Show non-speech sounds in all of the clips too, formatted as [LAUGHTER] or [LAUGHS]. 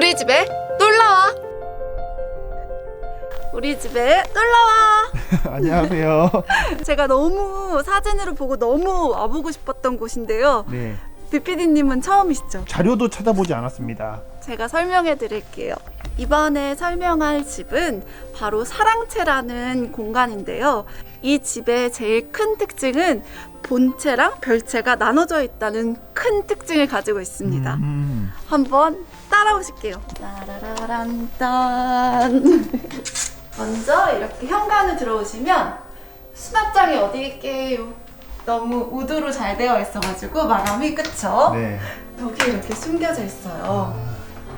우리 집에 놀러와. 우리 집에 놀러와. [LAUGHS] 안녕하세요. [LAUGHS] 제가 너무 사진으로 보고 너무 와보고 싶었던 곳인데요. 네. 비피디님은 처음이시죠? 자료도 찾아보지 않았습니다. 제가 설명해 드릴게요. 이번에 설명할 집은 바로 사랑채라는 공간인데요. 이 집의 제일 큰 특징은 본체랑 별채가 나눠져 있다는 큰 특징을 가지고 있습니다. 음. 한번 따라오실게요. 따라라란 딴. 먼저 이렇게 현관을 들어오시면 수납장이 어디 있게요? 너무 우드로 잘 되어 있어가지고 마감이 그쵸? 네. 여기 이렇게 숨겨져 있어요.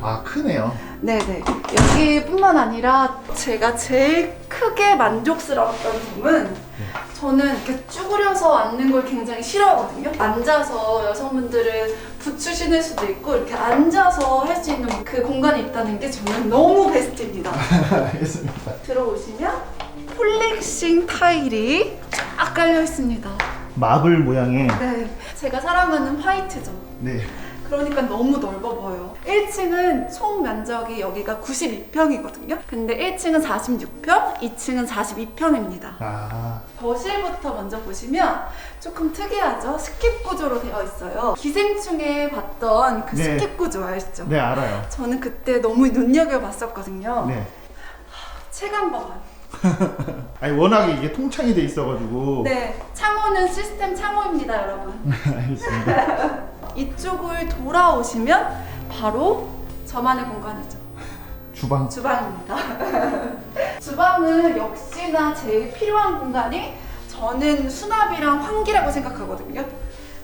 아 크네요. 네네. 여기뿐만 아니라 제가 제일 크게 만족스러웠던 점은 저는 이렇게 쭈그려서 앉는 걸 굉장히 싫어하거든요. 앉아서 여성분들은 부추 신을 수도 있고 이렇게 앉아서 할 수 있는 그 공간이 있다는 게 저는 너무 베스트입니다. [LAUGHS] 알겠습니다. 들어오시면 폴릭싱 타일이 쫙 깔려 있습니다. 마블 모양의 네. 제가 사랑하는 화이트죠. 네. 그러니까 너무 넓어 보여요. 1층은 총 면적이 여기가 92평이거든요. 근데 1층은 46평, 2층은 42평입니다. 아 거실부터 먼저 보시면 조금 특이하죠? 스킵 구조로 되어 있어요. 기생충에 봤던 그 네. 스킵 구조 아시죠? 네 알아요. 저는 그때 너무 눈여겨봤었거든요. 네. 체감 봐봐요. [LAUGHS] 아니 워낙에 이게 통창이 돼 있어가지고. 네, 창호는 시스템 창호입니다, 여러분. [LAUGHS] 알겠습니다. 이쪽을 돌아오시면 바로 저만의 공간이죠. 주방. 주방입니다. [LAUGHS] 주방은 역시나 제일 필요한 공간이 저는 수납이랑 환기라고 생각하거든요.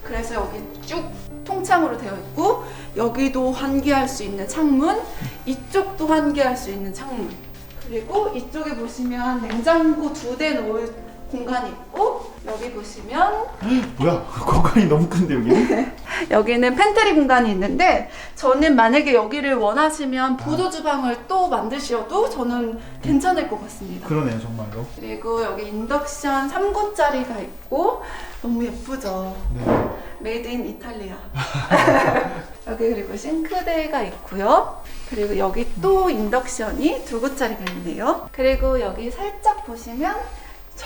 그래서 여기 쭉 통창으로 되어 있고 여기도 환기할 수 있는 창문, 이쪽도 환기할 수 있는 창문. 그리고 이쪽에 보시면 냉장고 두 대 놓을 공간이 있고 여기 보시면 뭐야 공간이 너무 큰데 여기? 여기는 [LAUGHS] 팬트리 공간이 있는데 저는 만약에 여기를 원하시면 보조 주방을 또 만드셔도 저는 괜찮을 것 같습니다. 그러네요 정말로. 그리고 여기 인덕션 3구짜리가 있고 너무 예쁘죠. 네. 메이드 인 이탈리아. 여기 그리고 싱크대가 있고요. 그리고 여기 또 인덕션이 두 구짜리가 있네요. 그리고 여기 살짝 보시면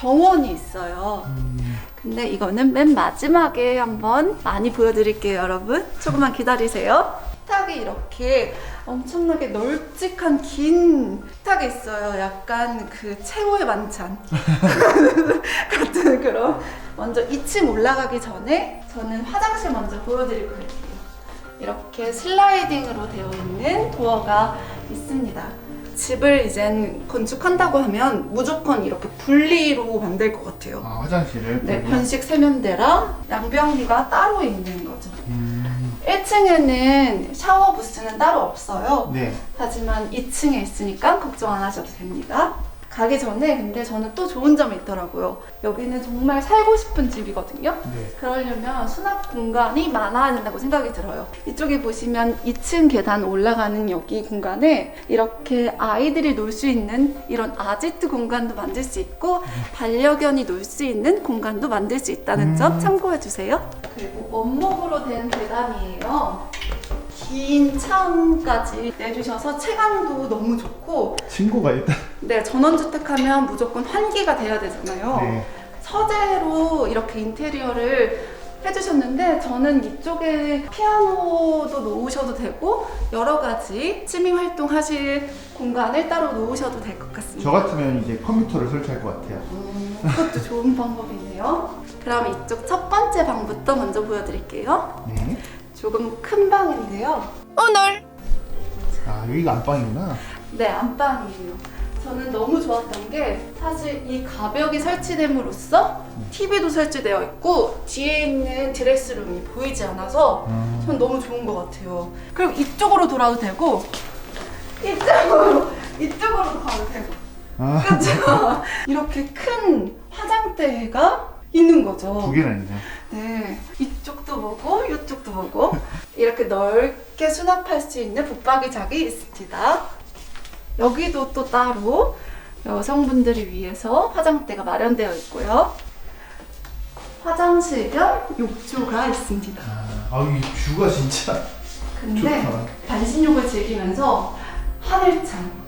정원이 있어요. 음, 근데 이거는 맨 마지막에 한번 많이 보여드릴게요, 여러분. 조금만 기다리세요. 식탁이 이렇게 엄청나게 널찍한 긴 식탁이 있어요. 약간 그 최후의 만찬 [LAUGHS] 같은 그런. 먼저 2층 올라가기 전에 저는 화장실 먼저 보여드리고 갈게요. 이렇게 슬라이딩으로 되어 있는 도어가 있습니다. 집을 이젠 건축한다고 하면 무조건 이렇게 분리로 만들 것 같아요. 아 화장실을. 네, 여기. 편식 세면대랑 양변기가 따로 있는 거죠. 음, 1층에는 샤워 부스는 따로 없어요. 네. 하지만 2층에 있으니까 걱정 안 하셔도 됩니다. 가기 전에 근데 저는 또 좋은 점이 있더라고요. 여기는 정말 살고 싶은 집이거든요. 네. 그러려면 수납 공간이 많아야 된다고 생각이 들어요. 이쪽에 보시면 2층 계단 올라가는 여기 공간에 이렇게 아이들이 놀 수 있는 이런 아지트 공간도 만들 수 있고 반려견이 놀 수 있는 공간도 만들 수 있다는 점 음. 참고해 주세요. 그리고 원목으로 된 계단이에요. 긴 창까지 내주셔서 체감도 너무 좋고 친구가 일단. 네 전원주택 하면 무조건 환기가 돼야 되잖아요. 네. 서재로 이렇게 인테리어를 해주셨는데 저는 이쪽에 피아노도 놓으셔도 되고 여러 가지 취미 활동 하실 공간을 따로 놓으셔도 될 것 같습니다. 저 같으면 이제 컴퓨터를 설치할 것 같아요. 음, 그것도 좋은 방법이네요. 그럼 이쪽 첫 번째 방부터 먼저 보여드릴게요. 네. 조금 큰 방인데요. 오늘 아 여기가 안방이구나. 네 안방이에요. 저는 너무 좋았던 게 사실 이 가벽이 설치됨으로써 TV도 설치되어 있고 뒤에 있는 드레스룸이 보이지 않아서 음. 전 너무 좋은 것 같아요. 그리고 이쪽으로 돌아도 되고 이쪽으로 이쪽으로 가도 되고 아, 그렇죠? [LAUGHS] 이렇게 큰 화장대가 있는 거죠. 두 개나 있네. 네, 이쪽도 보고 이쪽도 보고 이렇게 넓게 수납할 수 있는 붙박이장이 있습니다. 여기도 또 따로 여성분들을 위해서 화장대가 마련되어 있고요. 화장실 겸 욕조가 있습니다. 아, 아, 이 뷰가 진짜 근데 좋다. 반신욕을 즐기면서 하늘창.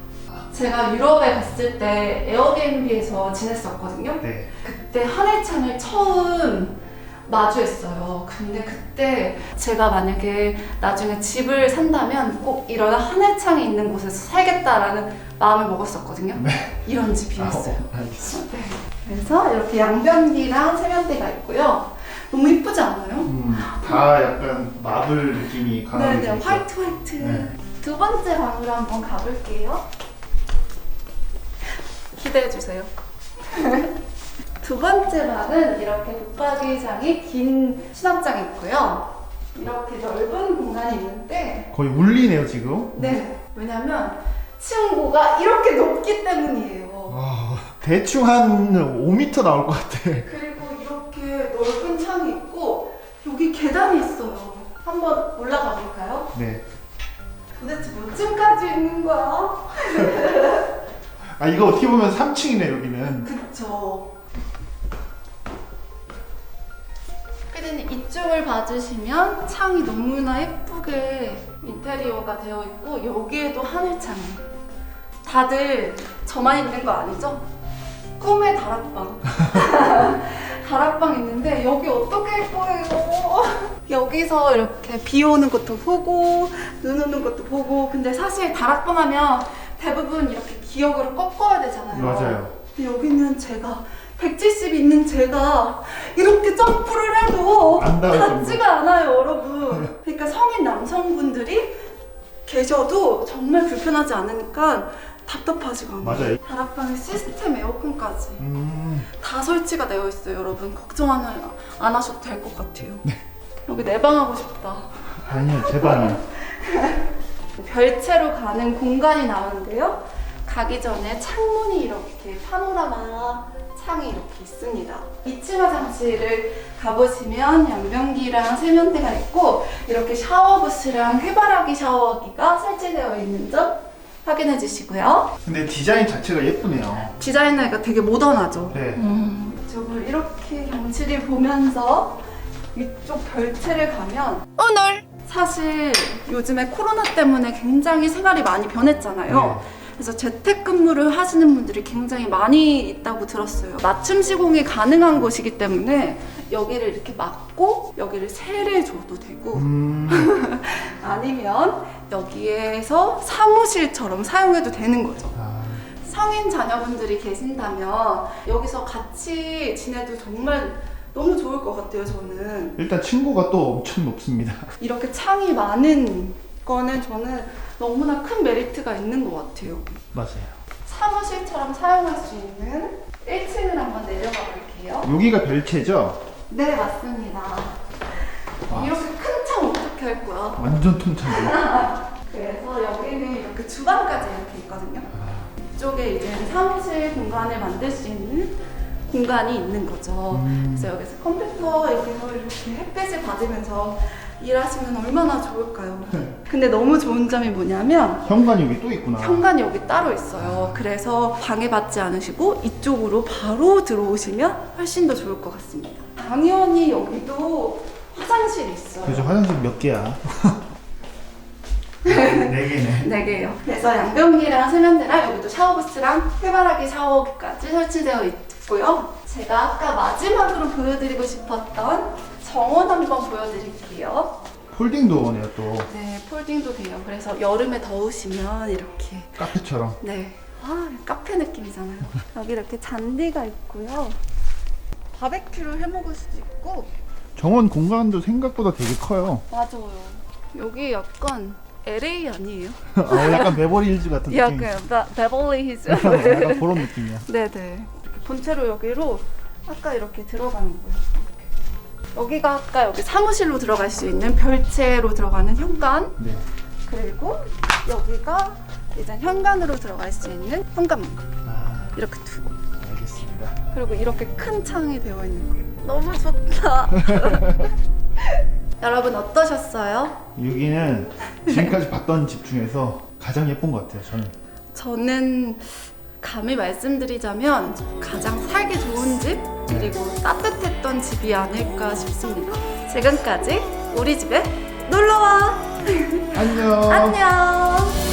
제가 유럽에 갔을 때 에어비앤비에서 지냈었거든요. 네. 그때 하늘창을 처음 마주했어요. 근데 그때 제가 만약에 나중에 집을 산다면 꼭 이런 하늘창이 있는 곳에서 살겠다라는 마음을 먹었었거든요. 이런 집이었어요. 아, 어, 알겠습니다. 네. 그래서 이렇게 양변기랑 세면대가 있고요. 너무 이쁘지 않아요? 음, 다 약간 마블 느낌이 강하게 네네, 있죠. 화이트 화이트. 네. 두 번째 방으로 한번 가볼게요. 기대해 주세요. [LAUGHS] 두 번째 방은 이렇게 붙박이장이 긴 수납장이 있고요. 이렇게 넓은 공간이 있는데, 거의 울리네요 지금. 네, 왜냐면 층고가 이렇게 높기 때문이에요. 와, 대충 한 5m 나올 것 같아. 그리고 이렇게 넓은 창이 있고 여기 계단이 있어요. 한번 올라가 볼까요? 네. 도대체 몇 층까지 있는 거야? [LAUGHS] 아 이거 어떻게 보면 3층이네 여기는. 그쵸. 피디님 이쪽을 봐주시면 창이 너무나 예쁘게 인테리어가 되어 있고 여기에도 하늘창이. 다들 저만 있는 거 아니죠? 꿈의 다락방. [LAUGHS] 다락방 있는데 여기 어떻게 할 거예요? 여기서 이렇게 비 오는 것도 보고 눈 오는 것도 보고 근데 사실 다락방 하면 대부분 이렇게 기억으로 꺾어야 되잖아요. 맞아요. 근데 여기는 제가 170 있는 제가 이렇게 점프를 해도 안 닿지가 않아요, 여러분. 그러니까 성인 남성분들이 계셔도 정말 불편하지 않으니까 답답하지가 않아요. 맞아요. 다락방에 시스템 에어컨까지 음, 다 설치가 되어 있어요, 여러분. 걱정 안, 하- 안 하셔도 될 것 같아요. 네. 여기 내방 하고 싶다. 아니요 제 방이. [LAUGHS] 별채로 가는 공간이 나오는데요. 가기 전에 창문이 이렇게 파노라마 창이 이렇게 있습니다. 2층 화장실을 가보시면 양변기랑 세면대가 있고 이렇게 샤워부스랑 해바라기 샤워기가 설치되어 있는 점 확인해 주시고요. 근데 디자인 자체가 예쁘네요. 디자이너가 되게 모던하죠. 네. 이쪽을 이렇게 경치를 보면서 이쪽 별채를 가면 오늘 사실 요즘에 코로나 때문에 굉장히 생활이 많이 변했잖아요. 네. 그래서 재택근무를 하시는 분들이 굉장히 많이 있다고 들었어요. 맞춤 시공이 가능한 곳이기 때문에 여기를 이렇게 막고 여기를 세를 줘도 되고 음, [LAUGHS] 아니면 여기에서 사무실처럼 사용해도 되는 거죠. 아, 성인 자녀분들이 계신다면 여기서 같이 지내도 정말 너무 좋을 것 같아요, 저는. 일단 층고가 또 엄청 높습니다. 이렇게 창이 많은 거는 저는 너무나 큰 메리트가 있는 것 같아요. 맞아요. 사무실처럼 사용할 수 있는 1층을 한번 내려가 볼게요. 여기가 별채죠? 네, 맞습니다. 와. 이렇게 큰 창 어떻게 할 거야? 완전 통창이요. [LAUGHS] 그래서 여기는 이렇게 주방까지 이렇게 있거든요. 이쪽에 이제 사무실 공간을 만들 수 있는 공간이 있는 거죠. 음. 그래서 여기서 컴퓨터 이렇게 햇빛을 받으면서 일하시면 얼마나 좋을까요? 근데 너무 좋은 점이 뭐냐면 현관이 여기 또 있구나. 현관이 여기 따로 있어요. 그래서 방해받지 않으시고 이쪽으로 바로 들어오시면 훨씬 더 좋을 것 같습니다. 당연히 여기도 화장실이 있어요. 그래서 화장실 몇 개야? [LAUGHS] 네 개네. 네 개요. 그래서 양변기랑 세면대랑 여기도 샤워부스랑 해바라기 샤워기까지 설치되어 있고요. 제가 아까 마지막으로 보여드리고 싶었던 정원 한번 보여드릴게요. 폴딩 도어네요 또. 네, 폴딩도 돼요. 그래서 여름에 더우시면 이렇게 카페처럼. 네. 아, 카페 느낌이잖아요. 여기 이렇게 잔디가 있고요. 바베큐를 해 먹을 수도 있고. 정원 공간도 생각보다 되게 커요. 맞아요. 여기 약간 LA 아니에요? 어, [LAUGHS] 약간 베버리 힐즈 같은 느낌. 약간 바- 베벌리 히즈. 약간 [LAUGHS] 그런 느낌이야. 네네. 이렇게 본체로 여기로 아까 이렇게 들어가는 거예요. 여기가 아까 여기 사무실로 들어갈 수 있는 별채로 들어가는 현관. 네. 그리고 여기가 이제 현관으로 들어갈 수 있는 현관문. 아, 이렇게 두고. 알겠습니다. 그리고 이렇게 큰 창이 되어 있는 거예요. 너무 좋다. [LAUGHS] 여러분 어떠셨어요? 여기는 [LAUGHS] 지금까지 봤던 집 중에서 가장 예쁜 것 같아요. 저는. 저는 감히 말씀드리자면 가장 살기 좋은 집 그리고 따뜻했 던 집이 아닐까 싶습니다. 지금까지 우리 집에 놀러와! 안녕. [LAUGHS] 안녕.